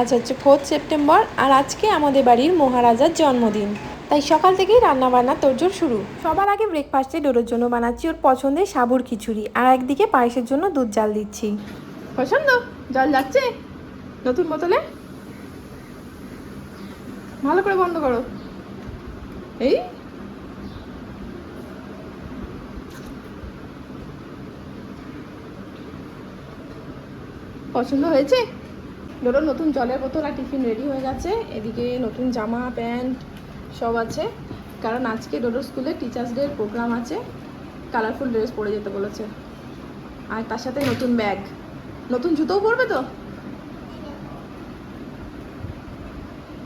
আজ হচ্ছে fourth September আর আজকে আমাদের বাড়ির মহারাজার জন্মদিন। তাই সকাল থেকেই রান্না বান্না তোরজোর শুরু। সবার আগে ব্রেকফাস্টে ডোরোর জন্য বানাচ্ছি ওর পছন্দের সাবুর খিচুড়ি আর একদিকে পায়েসের জন্য দুধ জাল দিচ্ছি। পছন্দ জল যাচ্ছে? নতুন বোতলে? ভালো করে বন্ধ করো। এই। পছন্দ হয়েছে? ধরো নতুন জলের বোতল আর টিফিন রেডি হয়ে গেছে। এদিকে নতুন জামা প্যান্ট সব আছে। কারণ আজকে ডোডো স্কুলে টিচার্স ডে প্রোগ্রাম আছে। কালারফুল ড্রেস পরে যেতে বলেছে। আর তার সাথে নতুন ব্যাগ নতুন জুতোও পরবে তো?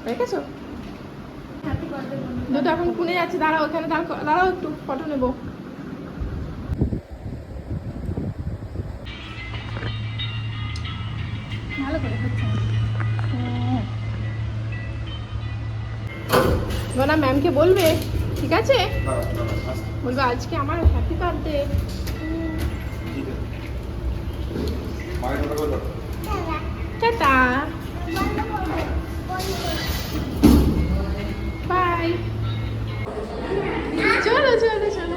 রেখেছো দুটো এখন কুনে যাচ্ছে। দাঁড়াও ওখানে দাঁড়াও একটু ফটো নেব। ম্যামকে বলবে ঠিক আছে? বলবে আজকে আমার হ্যাপি বার্থডে টাটা। বাই চলো চলো চলো।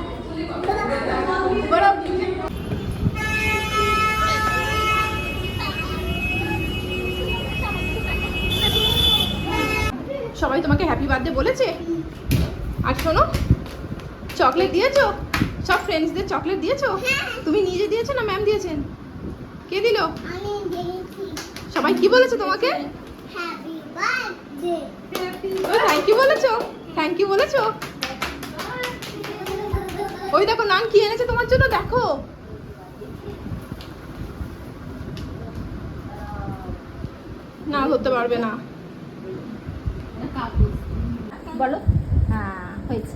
সবাই তোমাকে হ্যাপি বার্থডে বলেছে? আর শোনো চকলেট দিয়েছ? সব ফ্রেন্ডসদের চকলেট দিয়েছ? তুমি নিজে দিয়েছ না ম্যাম দিয়েছেন? কে দিল? আমি দিয়েছি। সবাই কি বলেছে তোমাকে? হ্যাপি বার্থডে ওই থ্যাংক ইউ বলেছ? থ্যাংক ইউ বলেছ? ওই দেখো নাম কি এনেছে তোমার জন্য? দেখো। না ধরতে পারবে না। বলো। হ্যাঁ হয়েছে।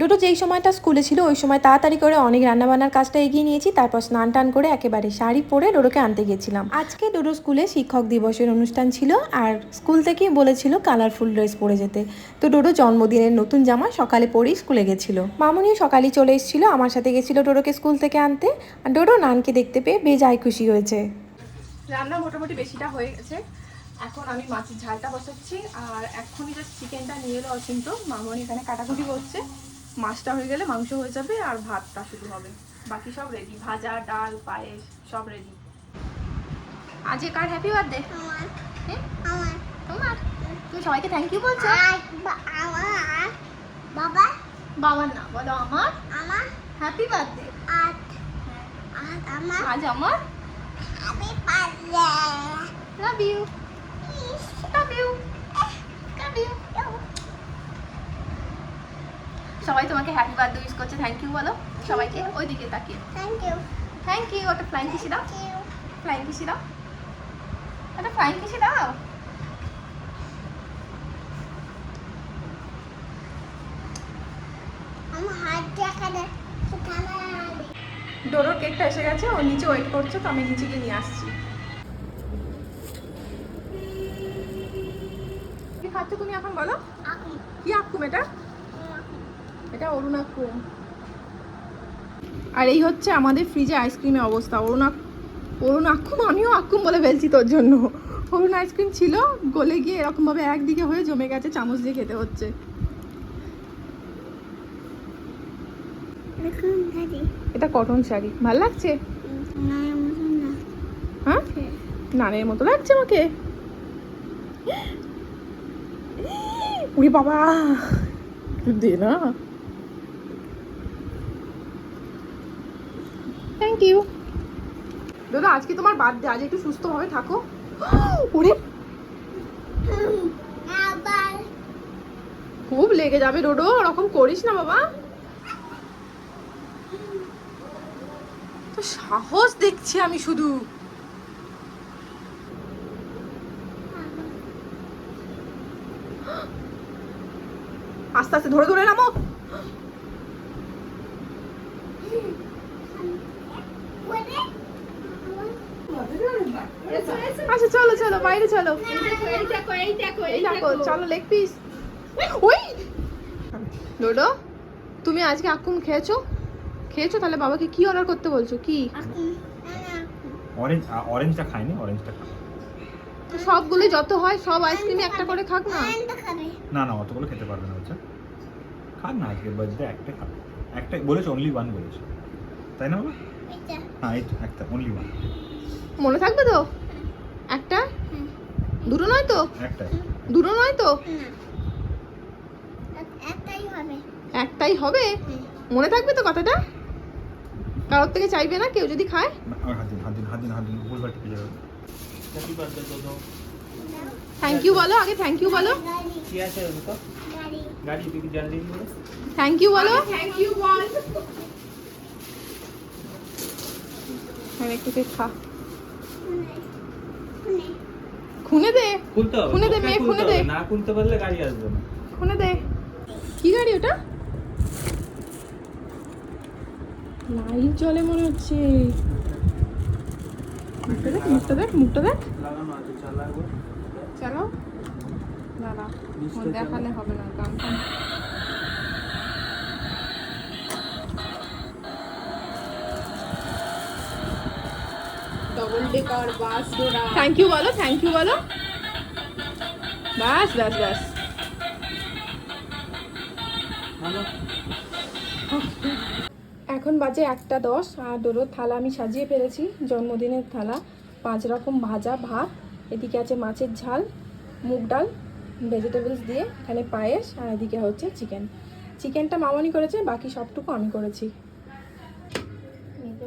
ডোডো যেই সময়টা স্কুলে ছিল, ওই সময় তাড়াতাড়ি করে অনেক রান্নাবান্নার কাজটা এগিয়ে নিয়েছি, তারপর স্নান টান করে একেবারে শাড়ি পরে ডোডোকে আনতে গেছিলাম। আজকে ডোডো স্কুলে শিক্ষক দিবসের অনুষ্ঠান ছিল, আর স্কুল থেকেই বলেছিল কালারফুল ড্রেস পরে যেতে। তো ডোডো জন্মদিনের নতুন জামা সকালে পরেই স্কুলে গেছিল। মামুনিও সকালেই চলে এসেছিল, আমার সাথে গেছিল ডোডোকে স্কুল থেকে আনতে। আর ডোডো নানকে দেখতে পেয়ে বেজায় খুশি হয়েছে। রান্না মোটামুটি বেশিটা হয়ে গেছে। এখন আমি মাছের ঝালটা বসাচ্ছি আর এখনই জাস্ট চিকেনটা নিয়ে এলো অচিন্ত মামনি এখানে কাটাকুটি করছে। মাছটা হয়ে গেলে মাংস হয়ে যাবে আর ভাতটা শুরু হবে। বাকি সব রেডি ভাজা ডাল পায়েস সব রেডি আজকে কার হ্যাপি বার্থডে আমার। হ্যাঁ? আমার। তোমার? তুমি সবাইকে থ্যাংক ইউ বলছো? আমার। বাবা? বাবার না বলো আমার। আমার। হ্যাপি বার্থডে আর আমার। আজ আমার? হ্যাপি বার্থডে লাভ ইউ সবাই তোমাকে হ্যাপি বার্থডে উইশ করছে। থ্যাংক ইউ বলো। সবাইকে ওইদিকে তাকিয়ে। থ্যাংক ইউ থ্যাংক ইউ ওটা ফ্লাইং কিসি দাও। ফ্লাইং কিসি দাও। একটা ফ্লাইং কিসি দাও। ডোরোর কেকটা এসে গেছে। ও নিচে ওয়েট করছে তো আমি নিচে গিয়ে নিয়ে আসছি। কি তুমি এখন বলো? কি আক্কুম এটা? এটা অরুণ আক্কুম আর এই হচ্ছে আমাদের ফ্রিজে আইসক্রিমের অবস্থা। অরুণ অরুণ আক্কুম আমিও আক্কুম বলে ফেলছি তোর জন্য। অরুণ আইসক্রিম ছিল গলে গিয়ে এরকমভাবে একদিকে হয়ে জমে গেছে চামচ দিয়ে খেতে হচ্ছে। এটা কটন শাড়ি। ভালো লাগছে? না। হ্যাঁ। নানের মতো লাগছে আমাকে? উড়ি বাবা দে না থ্যাংক ইউ দাদা আজকে তোমার বার্থডে আজ একটু সুস্থভাবে থাকো। ওরে! খুব লেগে যাবে ডোডো ওরকম করিস না বাবা। তো সাহস দেখছি আমি শুধু। আস্তে আস্তে ধরে ধরে নামো। আচ্ছা চলো চলো বাইরে চলো। চলো লেগ পিস ওই! ডোডো তুমি আজকে আকুম খেয়েছো? খেয়েছো? তাহলে বাবাকে কি অর্ডার করতে বলছো? কি? এখন না না অরেঞ্জ অরেঞ্জটা খাইনি অরেঞ্জটা খা সবগুলো যত হয় সব আইসক্রিমে একটা করে খাক না? না না অতগুলো খেতে পারবে না হচ্ছে খাক না আজকে বার্থডে একটা খাবে একটা বলেছে অনলি ওয়ান বলেছে। তাই না বাবা? এটা হ্যাঁ এই একটা অনলি ওয়ান মনে থাকবে তো? একটা? দুটো নয় তো? একটা। দুটো নয় তো? একটাই হবে। একটাই হবে? মনে থাকবে তো কথাটা? কারোর থেকে চাইবে না কেউ যদি খায়? হাত দিন হাত দিন হাত দিন হাত দিন ভুলবার টিপে যাবে। হ্যাপি বার্থডে থ্যাংক ইউ বলো আগে থ্যাংক ইউ বলো। কি আছে গাড়ি জলদি বলো থ্যাংক ইউ বলো। থ্যাংক ইউ বল। একটু খা। খুনে। দে। খুলে দে, মেয়ে, খুলে দে। না খুলতে পারলে গাড়ি আসবে না। খুনে দে। কি গাড়ি ওটা? লাইট জ্বলে মনে হচ্ছে। মুখটা দেখ মুখটা দেখ মুখটা দেখ। চলো দাঁড়া দেখালে হবে না গান বাস থ্যাংক ইউ বলো থ্যাংক ইউ বলো। ব্যাস ব্যাস ব্যাস ভালো। এখন বাজে একটা দশ, আর ডোরোর থালা আমি সাজিয়ে ফেলেছি। জন্মদিনের থালা, পাঁচ রকম ভাজা ভাত, এদিকে আছে মাছের ঝাল, মুগ ডাল ভেজিটেবলস দিয়ে, এখানে পায়েস, আর এদিকে হচ্ছে চিকেন চিকেনটা মামনি করেছে, বাকি সবটুকু আমি করেছি।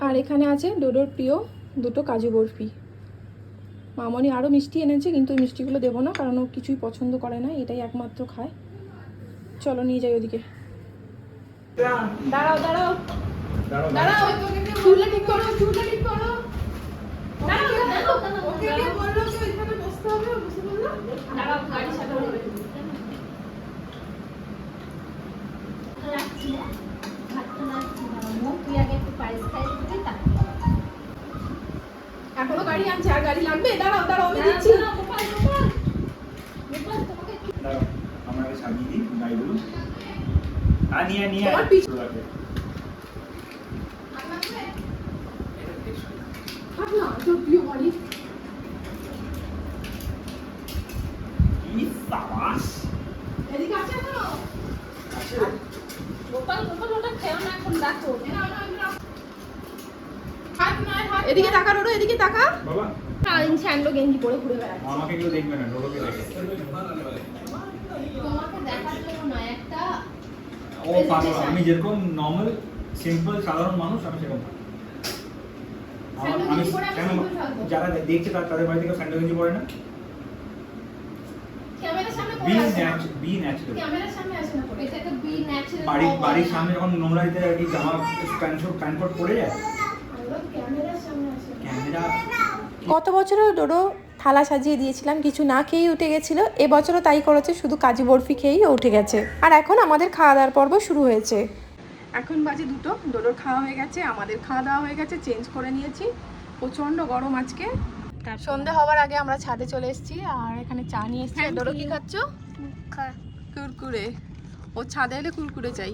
আর এখানে আছে ডোডোর প্রিয় দুটো কাজু বরফি। মামনি আরও মিষ্টি এনেছে, কিন্তু মিষ্টিগুলো দেবো না, কারণ ও কিছুই পছন্দ করে না, এটাই একমাত্র খায়। চলো নিয়ে যাই ওদিকে। দাঁড়াও দাঁড়াও। দাঁড়াও চুলটা ঠিক করো চুলটা ঠিক করো। এখনও গাড়ি আনছে আর গাড়ি লাগবে? দাঁড়াও দাঁড়াও আমি দিচ্ছি। দাঁড়াও আমরা আগে দিই গাড়িগুলো। আর নিয়ে নিয়ে তোমার পিছ- রাখে। থাক না তোর প্রিয় গাড়ি কি সাবাস এদিকে আছে এখনও? গোপাল গোপাল ওটা খেও না এখন রাখো হাত নাই হাত এদিকে তাকা রোডো এদিকে তাকা। বাবা। সারাদিন স্যান্ডো গেঞ্জি পরে ঘুরে বেড়াচ্ছে। আমাকে কেউ দেখবে না তোমাকে দেখার জন্য নয় একটা ও পাগল আমি যেরকম নর্মাল সিম্পল সাধারণ মানুষ আমি সেরকম আমি কেন যারা দেখছে তার তাদের বাড়ি থেকে স্যান্ডো গেঞ্জি পরে না? বি পড়ে বি ন্যাচারাল ক্যামেরার সামনে আসে না পড়ে এটাকে বি ন্যাচারাল বাড়ি বাড়ির সামনে যখন আর কি জামা প্যান্ট শর্ট প্যান্ট কোট পরে যায়? ক্যামেরার সামনে আসে ক্যামেরা গত বছরও ডোডো থালা সাজিয়ে দিয়েছিলাম কিছু না খেয়েই উঠে গেছিল এবছরও তাই করেছে শুধু কাজু বরফি খেয়েই উঠে গেছে। আর এখন আমাদের খাওয়া দাওয়ার পর্ব শুরু হয়েছে। এখন বাজে দুটো ডোডোর খাওয়া হয়ে গেছে আমাদের খাওয়া দাওয়া হয়ে গেছে চেঞ্জ করে নিয়েছি। প্রচণ্ড গরম আজকে। সন্ধে হওয়ার আগে আমরা ছাদে চলে এসেছি আর এখানে চা নিয়ে এসেছি। ডোডো কি খাচ্ছ? কুরকুরে। ও ছাদে এলে কুরকুরে চাই।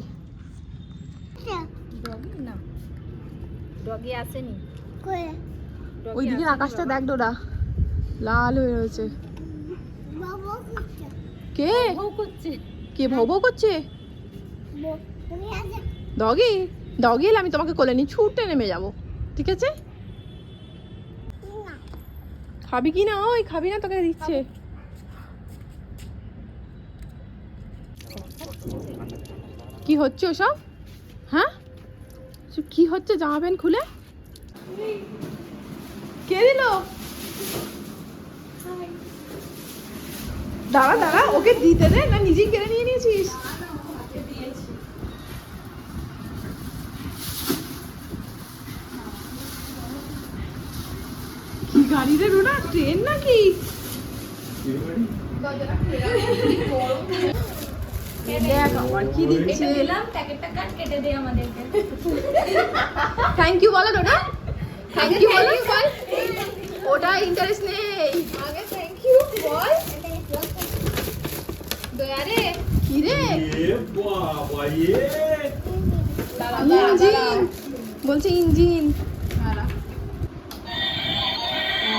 ডগি না ডগি আসেনি। ওই দিকের আকাশটা দেখ ডোরা লাল হয়ে রয়েছে। কে? কে ভৌ ভৌ করছে ডগি ডগি এলে আমি তোমাকে কোলে নিয়ে ছুটে নেমে যাব ঠিক আছে? খাবি কি না? ওই খাবি না, তোকে দিচ্ছে। কি হচ্ছে ওসব? হ্যাঁ? কি হচ্ছে? জামা প্যান্ট খুলে? কে দিল? দাঁড়া দাঁড়া, ওকে দিতে দে, না নিজেই কেড়ে নিয়ে নিয়েছিস কি গাড়ি রে রুনা ট্রেন নাকি দেখ আবার কি দিচ্ছে এটা দিলাম প্যাকেটটা কাট কেটে দে আমাদেরকে। থ্যাংক ইউ বলো ডোনা থ্যাংক ইউ বলো। ওটা ইন্টারেস্ট নেই। আগে থ্যাংক ইউ বল। দয়ারে কি রে বাবা বলছে ইঞ্জিন।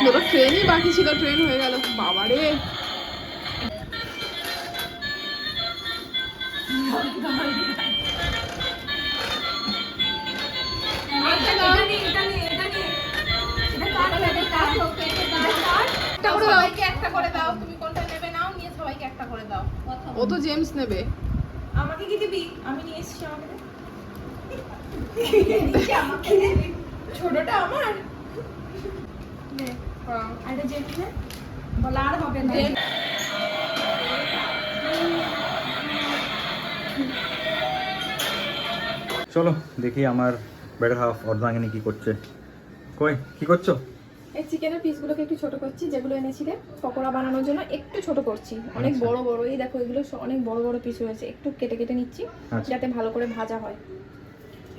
দুটো ট্রেনই বাকি ছিল ট্রেন হয়ে গেল। বাবারে। একটা করে দাও একটা করে দাও তুমি কোনটা নেবে নাও নিয়ে সবাইকে একটা করে দাও ও তো জেমস নেবে। আমাকে কি দিবি? আমি নিয়ে এসেছি আমাকে ছোটটা আমার। চলো দেখি আমার বেটার হাফ অর্ধাঙ্গিনী কি করছে। কই কি করছ? এই চিকেনের পিসগুলোকে একটু ছোট করছি যেগুলো এনেছিলে পকোড়া বানানোর জন্য একটু ছোট করছি। অনেক আচ্ছা। বড় বড় এই দেখো এগুলো অনেক বড় বড় পিস হয়েছে একটু কেটে কেটে নিচ্ছি আচ্ছা। যাতে ভালো করে ভাজা হয়।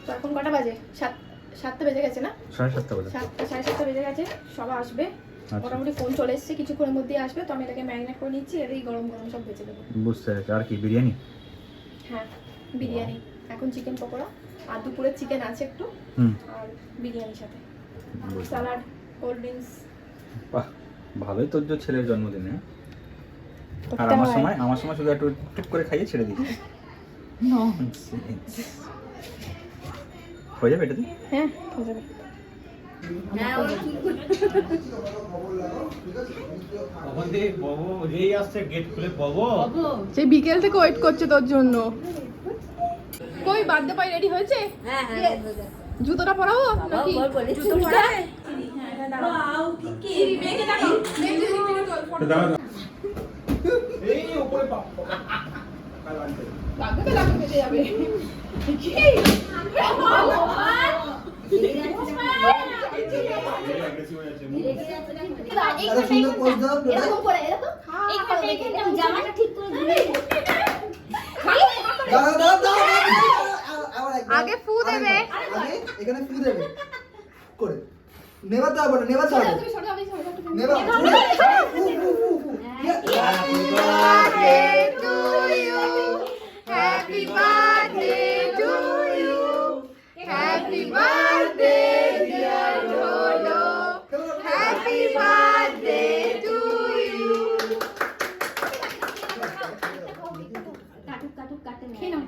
তো এখন কটা বাজে? সাত সাতটা বেজে গেছে না? সাড়ে সাতটা বাজে। সাতটা সাড়ে সাতটা বেজে গেছে সবাই আসবে। আচ্ছা। মোটামুটি ফোন চলে এসেছে কিছুক্ষণের মধ্যেই আসবে। তো আমি এটাকে ম্যারিনেট করে নিচ্ছি এটাই গরম গরম সব বেঁচে দেবো। বুঝতে পেরেছি। আর কি বিরিয়ানি? হ্যাঁ বিরিয়ানি। এখন চিকেন পকোড়া। আর দুপুরে চিকেন আছে একটু। হুম। আর বিরিয়ানির সাথে। স্যালাড কোল্ড ড্রিঙ্কস বাহ ভালোই তোর যে ছেলের জন্মদিনে। আর আমার সময় আমার সময় শুধু একটু টুক করে খাইয়ে ছেড়ে দিই হয়ে যাবে এটাতে? হ্যাঁ হয়ে যাবে। সেই বিকেল থেকে ওয়েট করছে তোর জন্য। কই বার্থডে পাই রেডি হয়েছে? জুতোটা পরাবো? নাকি জুতো পরা এই উপরে লাগবে তো লাগবে বেঁচে যাবে এত সুন্দর পোজ দাও এরকম করে এরকম এইখানে এইখানে জামাটা ঠিক করে দিলে দাঁড়াও, দাঁড়াও, দাঁড়াও, দাঁড়াও, আবার একবার। আগে ফু দেবে। আগে এখানে ফু দেবে করে নেভাতে হবে না নেভাতে হবে তুমি ছোট আমি ছোট একটু ফু, ফু, ফু, ফু, ফু। Happy birthday খেয়ে নাও।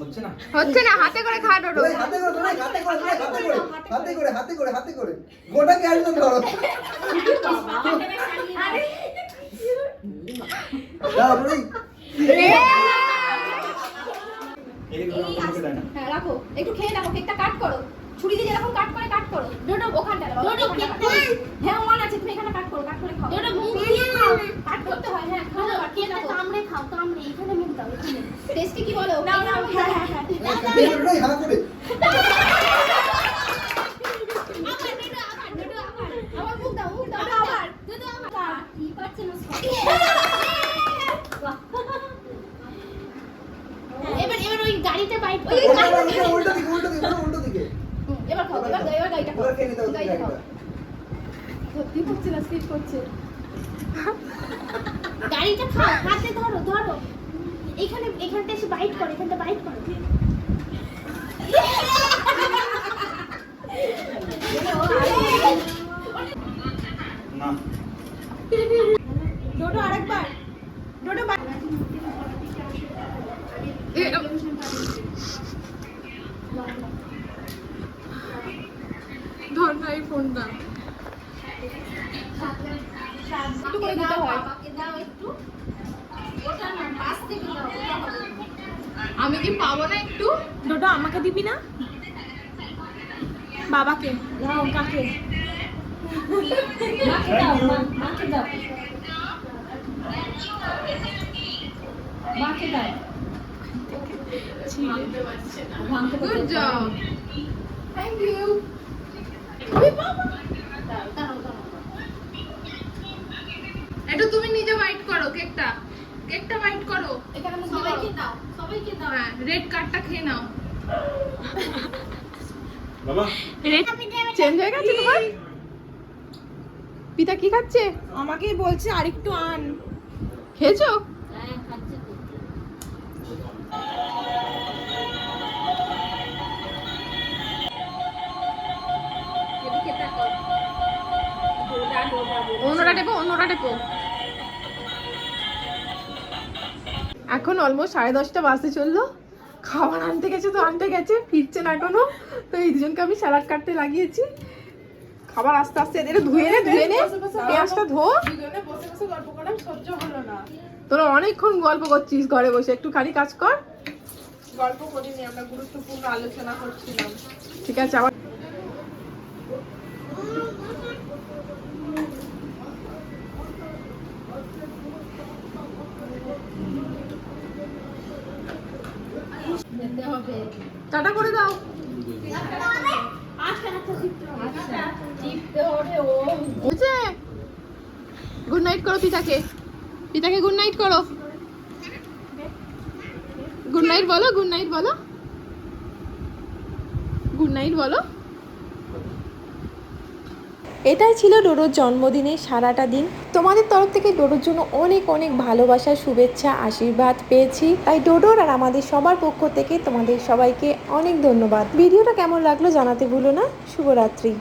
হচ্ছে না। হচ্ছে না হাতে করে খা ডোডো হাতে করে ধরে, হাতে করে ধরে, হাতে করে হাতে করে। হাতে করে হাতে করে। গোটা ক্যারিটা ধরো দাও বলি এই। হ্যাঁ রাখো একটু খেয়ে দেখো কেকটা কাট করো। ছুরি দিয়ে যেরকম কাট করে কাট করো। ডোডো ওখানটা দাও, ডোডো। হ্যাঁ ওমান আছে তুমি এখানে কাট করো কাট করে খাও। ওটা মুখ দিয়ে খাও। কাট করতে হয় হ্যাঁ খাও আর খেয়ে কেকটা দেখো কামড়ে খাও কামড়ে এখানে মুখ দাও এখানে। টেস্টি কি বলো? না না হ্যাঁ হ্যাঁ হ্যাঁ এই হাত করে আমার মুখ দাও মুখ দাও আবার কি পাচ্ছে না এবার এবার ওই গাড়িতে বাইক ওই উল্টা দিকে উল্টা দিকে উল্টা দিকে উল্টা দিকে হুম, এবার খাও এবার এবার গাড়িটা খাও এবার খেয়ে নিতে হবে গাড়িটা খাও গাড়িটা সত্যি করছে না স্কিপ করছে গাড়িটা খাও হাতে ধরো ধরো এখানে এখানটা এসে বাইট করো এখানটা বাইট করো না ডোডো আরেকবার ডোডো বা- ধর না এই ফোনটা একটু করে দিতে হয় বাবাকে দাও একটু ওটা না পাশ থেকে দাও ওটা হবে না। আমি কি পাবো না একটু ডোডো আমাকে দিবি না বাবাকে দাও কাকে? মাকে দাও মাকে দাও। মাকে দাও। গুড জব থ্যাংক ইউ দাও। তুমি নিজে বাইট করো কেকটা কেকটা বাইট করো। এখানে সবাইকে দাও। সবাইকে দাও। হ্যাঁ রেড কার্ডটা খেয়ে নাও। বাবা। চেঞ্জ হয়ে গেছে তোমার? পিতা কি খাচ্ছে? আমাকেই বলছে আরেকটু আন। খেয়েছো? অন্যটা টেপো অন্যটা টেপো। এখন অলমোস্ট সাড়ে দশটা বাজতে চলল। খাবার আনতে গেছে তো আনতে গেছে ফিরছে না এখনও। তো এই দুজনকে আমি স্যালাড কাটতে লাগিয়েছি। খাবার আস্তে আস্তে এদের ধুয়ে নে ধুয়ে নে পেঁয়াজটা ধো। তোরা অনেকক্ষণ গল্প করছিস ঘরে বসে একটুখানি কাজ কর। গল্প করিনি আমরা গুরুত্বপূর্ণ আলোচনা করছিলাম। ঠিক আছে আবার টাটা করে দাও। গুড নাইট করো পিতাকে। পিতাকে গুড নাইট করো। গুড নাইট বলো গুড নাইট বলো। গুড নাইট বলো। এটাই ছিল ডোরোর জন্মদিনে সারাটা দিন। তোমাদের তরফ থেকে ডোরোর জন্য অনেক অনেক ভালোবাসা, শুভেচ্ছা, আশীর্বাদ পেয়েছি। তাই ডোডোর আর আমাদের সবার পক্ষ থেকে তোমাদের সবাইকে অনেক ধন্যবাদ। ভিডিওটা কেমন লাগল জানাতে ভুলো না। শুভরাত্রি।